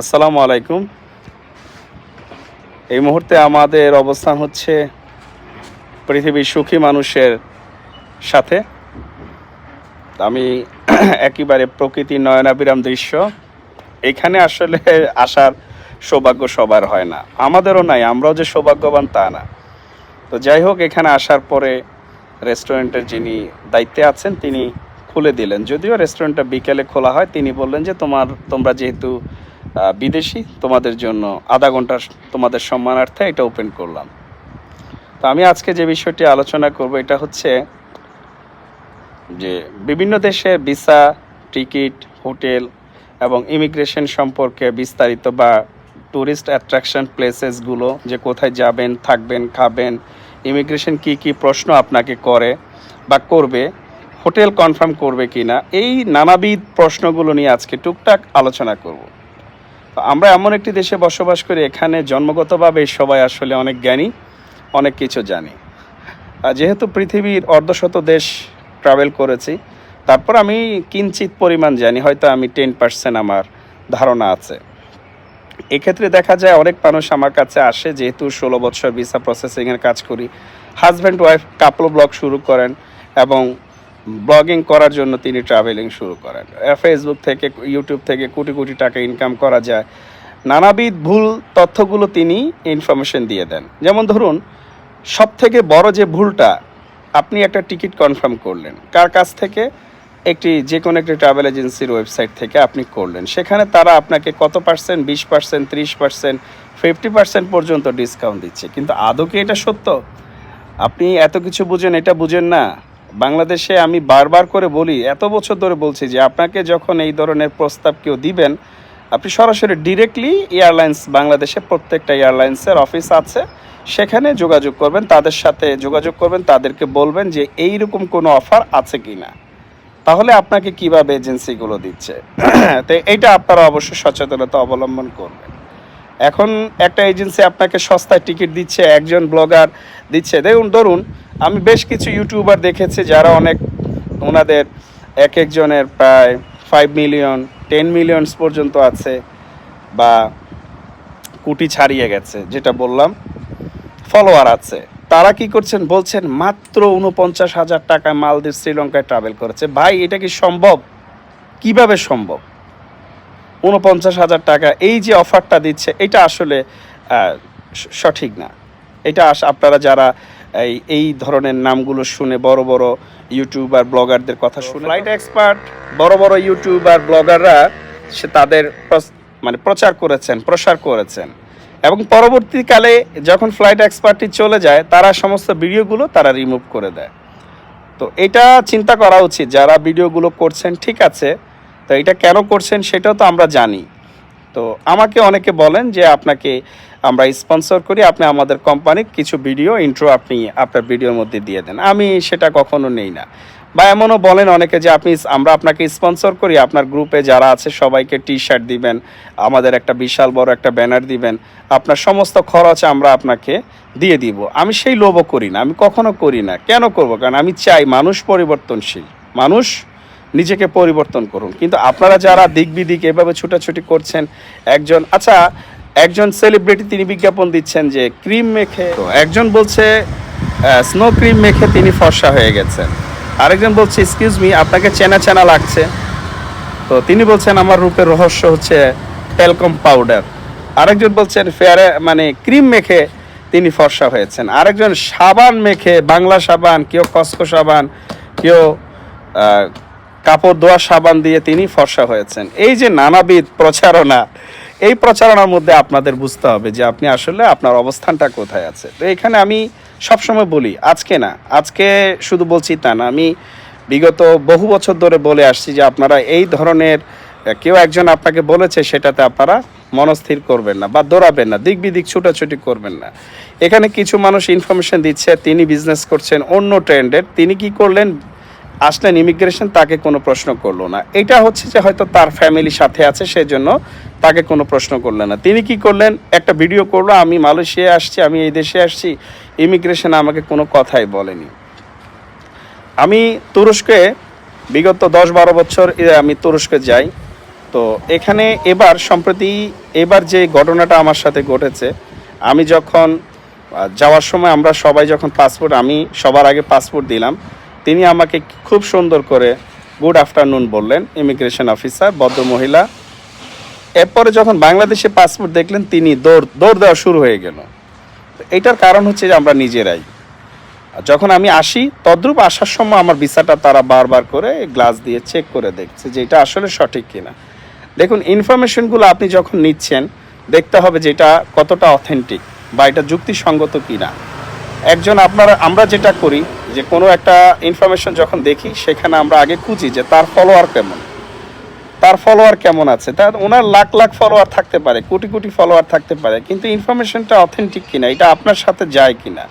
আসসালামু আলাইকুম। এই মুহূর্তে আমাদের অবস্থান হচ্ছে পৃথিবীর সুখী মানুষের সাথে। আমি একেবারে প্রকৃতির নয়নাবিরাম দৃশ্য। এখানে আসলে আসার সৌভাগ্য সবার হয় না। আমাদেরও নাই, আমরাও যে সৌভাগ্যবান তা না। তো যাই হোক, এখানে আসার পরে রেস্টুরেন্টের যিনি দায়িত্বে আছেন, তিনি খুলে দিলেন। যদিও রেস্টুরেন্টটা বিকেলে খোলা হয়, তিনি বললেন যে তোমার, তোমরা যেহেতু বিদেশি, তোমাদের জন্য আধা ঘণ্টা তোমাদের সম্মানার্থে এটা ওপেন করলাম। তো আমি আজকে যে বিষয়টি আলোচনা করব, এটা হচ্ছে যে বিভিন্ন দেশে ভিসা, টিকিট, হোটেল এবং ইমিগ্রেশন সম্পর্কে বিস্তারিত বা ট্যুরিস্ট অ্যাট্রাকশন প্লেসেসগুলো যে কোথায় যাবেন, থাকবেন, খাবেন, ইমিগ্রেশন কি কি প্রশ্ন আপনাকে করে বা করবে, হোটেল কনফার্ম করবে কি না এই নানাবিধ প্রশ্নগুলো নিয়ে আজকে টুকটাক আলোচনা করব। আমরা এমন একটি দেশে বসবাস করি, এখানে জন্মগতভাবে সবাই আসলে অনেক জ্ঞানী, অনেক কিছু জানি। যেহেতু পৃথিবীর অর্ধশত দেশ ট্রাভেল করেছি, তারপর আমি কিঞ্চিত পরিমাণ জানি, হয়তো আমি টেন পার্সেন্ট আমার ধারণা আছে। এক্ষেত্রে দেখা যায় অনেক মানুষ আমার কাছে আসে, যেহেতু ষোলো বছর ভিসা প্রসেসিংয়ের কাজ করি হাজব্যান্ড ওয়াইফ কাপল ব্লগ শুরু করেন এবং ব্লগিং করার জন্য তিনি ট্রাভেলিং শুরু করেন। ফেসবুক থেকে ইউটিউব থেকে কোটি কোটি টাকা ইনকাম করা যায়। নানাবিধ ভুল তথ্যগুলো তিনি ইনফরমেশন দিয়ে দেন। যেমন ধরুন সব থেকে বড় যে ভুলটা আপনি একটা টিকিট কনফার্ম করলেন, কার কাছ থেকে? একটি যে কোনো একটি ট্রাভেল এজেন্সির ওয়েবসাইট থেকে আপনি করলেন। সেখানে তারা আপনাকে কত পার্সেন্ট বিশ পার্সেন্ট ত্রিশ পার্সেন্ট ফিফটি পার্সেন্ট পর্যন্ত ডিসকাউন্ট দিচ্ছে। কিন্তু আদৌ কি এটা সত্য? আপনি এত কিছু বুঝেন, এটা বুঝেন না। বাংলাদেশে আমি বারবার করে বলি, এত বছর ধরে বলছি যে আপনাকে যখন এই ধরনের প্রস্তাব কেউ দিবেন, আপনি সরাসরি ডিরেক্টলি এয়ারলাইন্স বাংলাদেশে প্রত্যেকটা এয়ারলাইন্সের অফিস আছে, সেখানে যোগাযোগ করবেন, তাদের সাথে যোগাযোগ করবেন, তাদেরকে বলবেন যে এই রকম কোনো অফার আছে কি না তাহলে আপনাকে কীভাবে এজেন্সিগুলো দিচ্ছে? তো এইটা আপনারা অবশ্যই সচেতনতা অবলম্বন করবেন। এখন একটা এজেন্সি আপনাকে সস্তায় টিকিট দিচ্ছে, একজন ব্লগার দিচ্ছে। দেখুন, ধরুন, আমি বেশ কিছু ইউটিউবার দেখেছি যারা অনেক ওনাদের এক একজনের প্রায় ফাইভ মিলিয়ন টেন মিলিয়নস পর্যন্ত আছে বা কোটি ছাড়িয়ে গেছে, যেটা বললাম ফলোয়ার আছে। তারা কি করছেন, বলছেন, মাত্র উনপঞ্চাশ হাজার টাকায় মালদ্বীপ, শ্রীলঙ্কায় ট্রাভেল করেছে। ভাই, এটা কি সম্ভব? কীভাবে সম্ভব? উনপঞ্চাশ হাজার টাকা। এই যে অফারটা দিচ্ছে এটা আসলে সঠিক না। এটা আস- আপনারা যারা এই এই ধরনের নামগুলো শুনে বড় বড় ইউটিউবার ব্লগারদের কথা শুনে ফ্লাইট এক্সপার্ট বড় বড় ইউটিউবার ব্লগাররা সে তাদের মানে প্রচার করেছেন প্রসার করেছেন। এবং পরবর্তীকালে যখন ফ্লাইট এক্সপার্টটি চলে যায় তারা সমস্ত ভিডিওগুলো তারা রিমুভ করে দেয়। তো এটা চিন্তা করা উচিত যারা ভিডিওগুলো করছেন ঠিক আছে তো এটা কেন করছেন সেটাও তো আমরা জানি। তো আমাকে অনেকে বলেন যে আপনাকে আমরা স্পন্সর করি, আপনি আমাদের কোম্পানির কিছু ভিডিও, ইন্ট্রো আপনি আপনার ভিডিওর মধ্যে দিয়ে দেন। আমি সেটা কখনো নেই না। বা এমনও বলেন অনেকে যে আপনি আমরা আপনাকে স্পন্সর করি, আপনার গ্রুপে যারা আছে সবাইকে টি শার্ট দিবেন, আমাদের একটা বিশাল বড় একটা ব্যানার দিবেন, আপনার সমস্ত খরচ আমরা আপনাকে দিয়ে দিব। আমি সেই লোভও করি না, আমি কখনো করি না। কেন করব? কারণ আমি চাই মানুষ পরিবর্তনশীল। মানুষ নিজেকে পরিবর্তন করুন। কিন্তু আপনারা যারা দিক বিদিক এভাবে ছুটাছুটি করছেন, একজন আচ্ছা একজন সেলিব্রিটি তিনি বিজ্ঞাপন দিচ্ছেন যে ক্রিম মেখে একজন বলছে স্নো ক্রিম মেখে তিনি ফর্সা হয়ে গেছেন। আরেকজন বলছে এক্সকিউজ মি আপনাকে চেনা চেনা লাগছে। তো তিনি বলছেন, আমার রূপের রহস্য হচ্ছে টেলকম পাউডার আরেকজন বলছেন ফেয়ারে মানে ক্রিম মেখে তিনি ফর্সা হয়েছেন। আরেকজন, সাবান মেখে, বাংলা সাবান, কেউ কসকো সাবান, কেউ কাপড় ধোয়া, সাবান দিয়ে তিনি ফর্সা হয়েছেন। এই যে নানাবিধ প্রচারণা, এই প্রচারণার মধ্যে আপনাদের বুঝতে হবে যে আপনি আসলে আপনার অবস্থানটা কোথায় আছে। তো এখানে আমি সবসময় বলি, আজকে না, আজকে শুধু বলছি তা না, আমি বিগত বহু বছর ধরে বলে আসছি যে আপনারা এই ধরনের, কেউ একজন আপনাকে বলেছে সেটাতে আপনারা মনস্থির করবেন না বা দৌড়াবেন না, দিক বিদিক ছুটাছুটি করবেন না। এখানে কিছু মানুষ ইনফরমেশন দিচ্ছে, তিনি বিজনেস করছেন, অন্য ট্রেন্ডের তিনি কি করলেন? আসলেন ইমিগ্রেশন তাকে কোনো প্রশ্ন করল না। এটা হচ্ছে যে হয়তো তার ফ্যামিলি সাথে আছে, সেজন্য তাকে কোনো প্রশ্ন করলেন না। তিনি কি করলেন? একটা ভিডিও করল, আমি মালয়েশিয়া আসছি, আমি এই দেশে আসছি ইমিগ্রেশন আমাকে কোনো কথাই বলেনি। আমি তুরস্কে বিগত দশ বারো বছর আমি তুরস্কে যাই। তো এখানে এবার সম্প্রতি এবার যে ঘটনাটা আমার সাথে ঘটেছে, আমি যখন যাওয়ার সময় আমরা সবাই যখন পাসপোর্ট আমি সবার আগে পাসপোর্ট দিলাম। তিনি আমাকে খুব সুন্দর করে গুড আফটারনুন বললেন ইমিগ্রেশন অফিসার ভদ্র মহিলা এরপরে যখন বাংলাদেশে পাসপোর্ট দেখলেন, তিনি দৌড় দৌড় দেওয়া শুরু হয়ে গেল। এটার কারণ হচ্ছে যে আমরা নিজেরাই। যখন আমি আসি, তদ্রূপ আসার সময় আমার ভিসাটা তারা বারবার করে গ্লাস দিয়ে চেক করে দেখছে যে এটা আসলে সঠিক কিনা। দেখুন ইনফরমেশনগুলো আপনি যখন নিচ্ছেন, দেখতে হবে যে এটা কতটা অথেন্টিক বা এটা যুক্তিসঙ্গত কিনা। একজন আপনারা, আমরা যেটা করি যে কোনো একটা ইনফরমেশন যখন দেখি, সেখানে আমরা আগে খুঁজি যে তার ফলোয়ার কেমন। তার ফলোয়ার কেমন আছে? তার ওনার লাখ লাখ ফলোয়ার থাকতে পারে, কোটি কোটি ফলোয়ার থাকতে পারে, কিন্তু ইনফরমেশনটা অথেন্টিক কিনা, এটা আপনার সাথে যায় কিনা?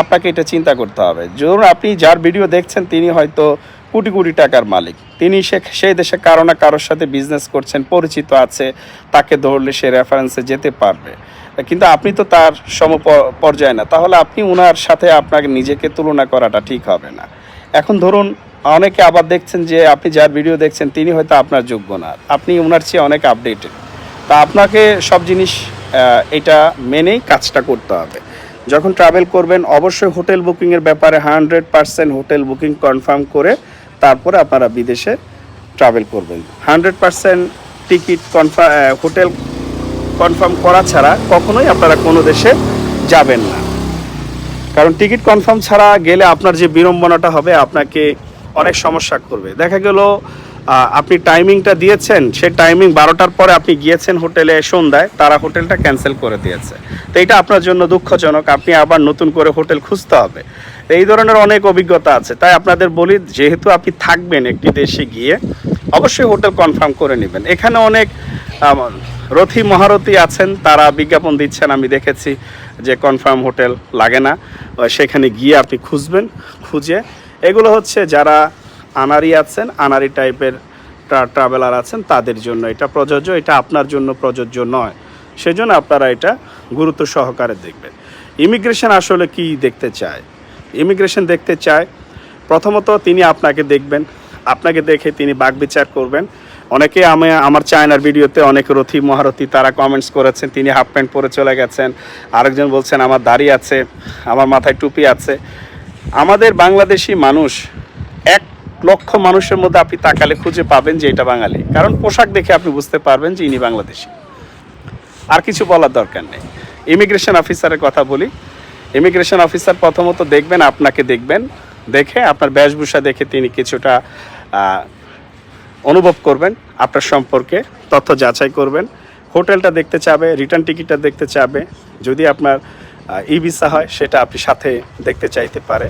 আপনাকে এটা চিন্তা করতে হবে। ধরুন আপনি যার ভিডিও দেখছেন, তিনি হয়তো কোটি কোটি টাকার মালিক। তিনি সে, সেই দেশে কারও না কারোর সাথে বিজনেস করছেন, পরিচিত আছে, তাকে ধরলে সে রেফারেন্সে যেতে পারবে। কিন্তু আপনি তো তার সম পর্যায়ে না। তাহলে আপনি ওনার সাথে আপনাকে নিজেকে তুলনা করাটা ঠিক হবে না। এখন ধরুন, অনেকে আবার দেখছেন যে আপনি যার ভিডিও দেখছেন, তিনি হয়তো আপনার যোগ্য না। আপনি ওনার চেয়ে অনেক আপডেটেড তা আপনাকে সব জিনিস এটা মেনেই কাজটা করতে হবে। যখন ট্রাভেল করবেন, অবশ্যই হোটেল বুকিংয়ের ব্যাপারে hundred percent hotel booking confirm করে তারপরে আপনারা বিদেশে ট্রাভেল করবেন। Hundred percent ticket confirm hotel confirm করা ছাড়া কখনোই আপনারা কোনো দেশে যাবেন না। কারণ টিকিট কনফার্ম ছাড়া গেলে আপনার যে বিড়ম্বনাটা হবে, আপনাকে অনেক সমস্যা করবে। দেখা গেল আপনি টাইমিংটা দিয়েছেন, সে টাইমিং বারোটার পরে আপনি গিয়েছেন হোটেলে সন্ধ্যায়, তারা হোটেলটা ক্যান্সেল করে দিয়েছে। তো এটা আপনার জন্য দুঃখজনক, আপনি আবার নতুন করে হোটেল খুঁজতে হবে। এই ধরনের অনেক অভিজ্ঞতা আছে, তাই আপনাদের বলি, যেহেতু আপনি থাকবেন একটি দেশে গিয়ে, অবশ্যই হোটেল কনফার্ম করে নেবেন। এখানে অনেক রথি রথী মহারথী আছেন, তারা বিজ্ঞাপন দিচ্ছেন, আমি দেখেছি যে কনফার্ম হোটেল লাগে না। সেখানে গিয়ে আপনি খুঁজবেন, খুঁজে। এগুলো হচ্ছে যারা আনারি আছেন আনারি টাইপের ট্রাভেলার আছেন তাদের জন্য। এটা প্রযোজ্য, এটা আপনার জন্য প্রযোজ্য নয়। সেজন্য আপনারা এটা গুরুত্ব সহকারে দেখবেন। ইমিগ্রেশন আসলে কি দেখতে চায়? ইমিগ্রেশন দেখতে চায়, প্রথমত তিনি আপনাকে দেখবেন, আপনাকে দেখে তিনি বাগবিচার করবেন। অনেকে আমি, আমার চায়নার ভিডিওতে অনেক রথী, মহারথী, তারা কমেন্টস করেছেন, তিনি হাফ প্যান্ট পরে চলে গেছেন। আরেকজন বলছেন, আমার দাড়ি আছে, আমার মাথায় টুপি আছে। আমাদের বাংলাদেশি মানুষ এক লক্ষ মানুষের মধ্যে আপনি তাকালে খুঁজে পাবেন যে এটা বাঙালি। কারণ পোশাক দেখে আপনি বুঝতে পারবেন যে ইনি বাংলাদেশি। আর কিছু বলার দরকার নেই। ইমিগ্রেশন অফিসারের কথা বলি। ইমিগ্রেশন অফিসার প্রথমত দেখবেন, আপনাকে দেখবেন, দেখে আপনার বেশভূষা দেখে তিনি কিছুটা অনুভব করবেন, আপনার সম্পর্কে তথ্য যাচাই করবেন। হোটেলটা দেখতে চাবে রিটার্ন টিকিটটা দেখতে চাবে। যদি আপনার ই ভিসা হয়, সেটা আপনি সাথে দেখতে চাইতে পারে।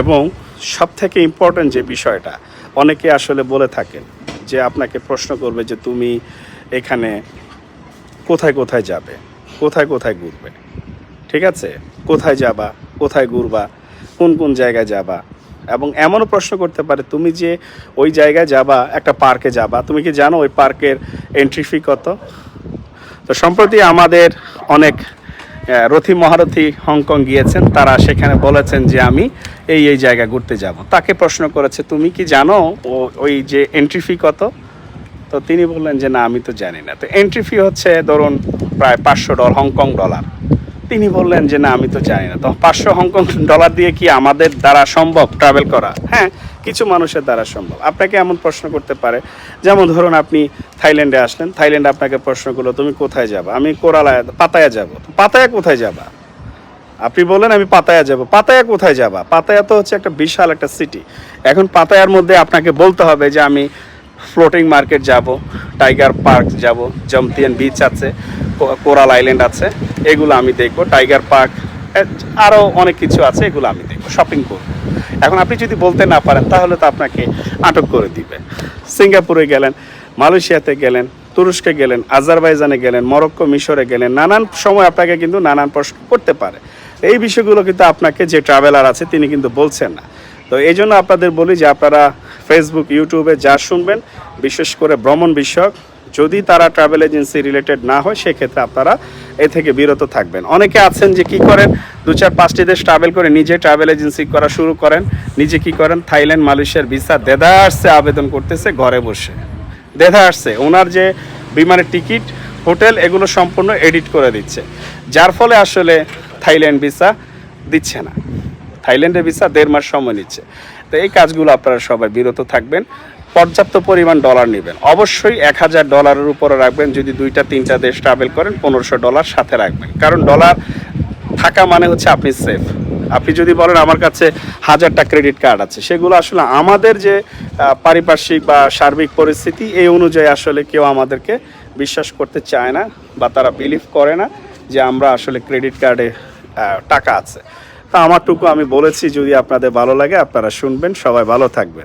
এবং সব থেকে ইম্পর্ট্যান্ট যে বিষয়টা, অনেকে আসলে বলে থাকেন যে আপনাকে প্রশ্ন করবে যে তুমি এখানে কোথায় কোথায় যাবে, কোথায় কোথায় ঘুরবে, ঠিক আছে? কোথায় যাবা, কোথায় ঘুরবা, কোন কোন জায়গায় যাবা? এবং এমনও প্রশ্ন করতে পারে, তুমি যে ওই জায়গায় যাবা, একটা পার্কে যাবা, তুমি কি জানো ওই পার্কের এন্ট্রি ফি কত? তো সম্প্রতি আমাদের অনেক রথী মহারথি হংকং গিয়েছেন। তারা সেখানে বলেছেন যে আমি এই এই জায়গা ঘুরতে যাব। তাকে প্রশ্ন করেছে, তুমি কি জানো ও- ওই যে এন্ট্রি ফি কত? তো তিনি বললেন যে, না, আমি তো জানি না। তো এন্ট্রি ফি হচ্ছে ধরুন প্রায় পাঁচশো ডলার, হংকং ডলার। তিনি বললেন যে, না, আমি তো জানি না। তো পাঁচশো হংকং ডলার দিয়ে কি আমাদের দ্বারা সম্ভব ট্রাভেল করা? হ্যাঁ কিছু মানুষের দ্বারা সম্ভব। আপনাকে এমন প্রশ্ন করতে পারে, যেমন ধরুন আপনি থাইল্যান্ডে আসলেন, থাইল্যান্ডে আপনাকে প্রশ্ন করল, তুমি কোথায় যাবা? আমি কোরালায়, পাতায়া যাব। পাতায়া কোথায় যাবা? আপনি বললেন, আমি পাতায়া যাব। পাতায়া কোথায় যাবা? পাতায়া তো হচ্ছে একটা বিশাল একটা সিটি এখন পাতায়ার মধ্যে আপনাকে বলতে হবে যে, আমি ফ্লোটিং মার্কেট যাব টাইগার পার্ক যাব জমতিয়ান বিচ আছে কোরাল আইল্যান্ড আছে, এগুলো আমি দেখব টাইগার পার্ক আরও অনেক কিছু আছে, এগুলো আমি দেখব শপিং করব। এখন আপনি যদি বলতে না পারেন, তাহলে তো আপনাকে আটক করে দিবে। সিঙ্গাপুরে গেলেন, মালয়েশিয়াতে গেলেন, তুরস্কে গেলেন, আজারবাইজানে গেলেন, মরক্কো, মিশরে গেলেন, নানান সময় আপনাকে কিন্তু নানান প্রশ্ন করতে পারে। এই বিষয়গুলো কিন্তু আপনাকে যে ট্রাভেলার আছে, তিনি কিন্তু বলছেন না। তো এই জন্য আপনাদের বলি যে আপনারা ফেসবুক ইউটিউবে যা শুনবেন, বিশেষ করে ভ্রমণ বিষয়ক যদি তারা ট্রাভেল এজেন্সি রিলেটেড না হয়, সেক্ষেত্রে আপনারা এ থেকে বিরত থাকবেন। অনেকে আছেন যে কি করেন? দু চার পাঁচটি দেশ ট্রাভেল করে নিজে ট্রাভেল এজেন্সি করা শুরু করেন। নিজে কি করেন? থাইল্যান্ড, মালয়েশিয়ার ভিসা দেদারসে আবেদন করতেছে, ঘরে বসে। দেখা আসছে, ওনার যে বিমানের টিকিট, হোটেল, এগুলো সম্পূর্ণ এডিট করে দিচ্ছে। যার ফলে আসলে থাইল্যান্ড ভিসা দিচ্ছে না। থাইল্যান্ডের ভিসা দেড় মাস সময় নিচ্ছে। তো এই কাজগুলো আপনারা সবাই বিরত থাকবেন। পর্যাপ্ত পরিমাণ ডলার নেবেন। অবশ্যই এক হাজার ডলারের উপরে রাখবেন, যদি দুইটা, তিনটা দেশ ট্রাভেল করেন, পনেরোশো ডলার সাথে রাখবেন। কারণ ডলার থাকা মানে হচ্ছে আপনি সেফ আপনি যদি বলেন আমার কাছে হাজারটা ক্রেডিট কার্ড আছে, সেগুলো আসলে আমাদের যে পারিপার্শ্বিক বা সার্বিক পরিস্থিতি, এই অনুযায়ী আসলে কেউ আমাদেরকে বিশ্বাস করতে চায় না বা তারা বিলিভ করে না যে আমরা আসলে ক্রেডিট কার্ডে টাকা আছে। তা আমারটুকু আমি বলেছি, যদি আপনাদের ভালো লাগে আপনারা শুনবেন। সবাই ভালো থাকবেন।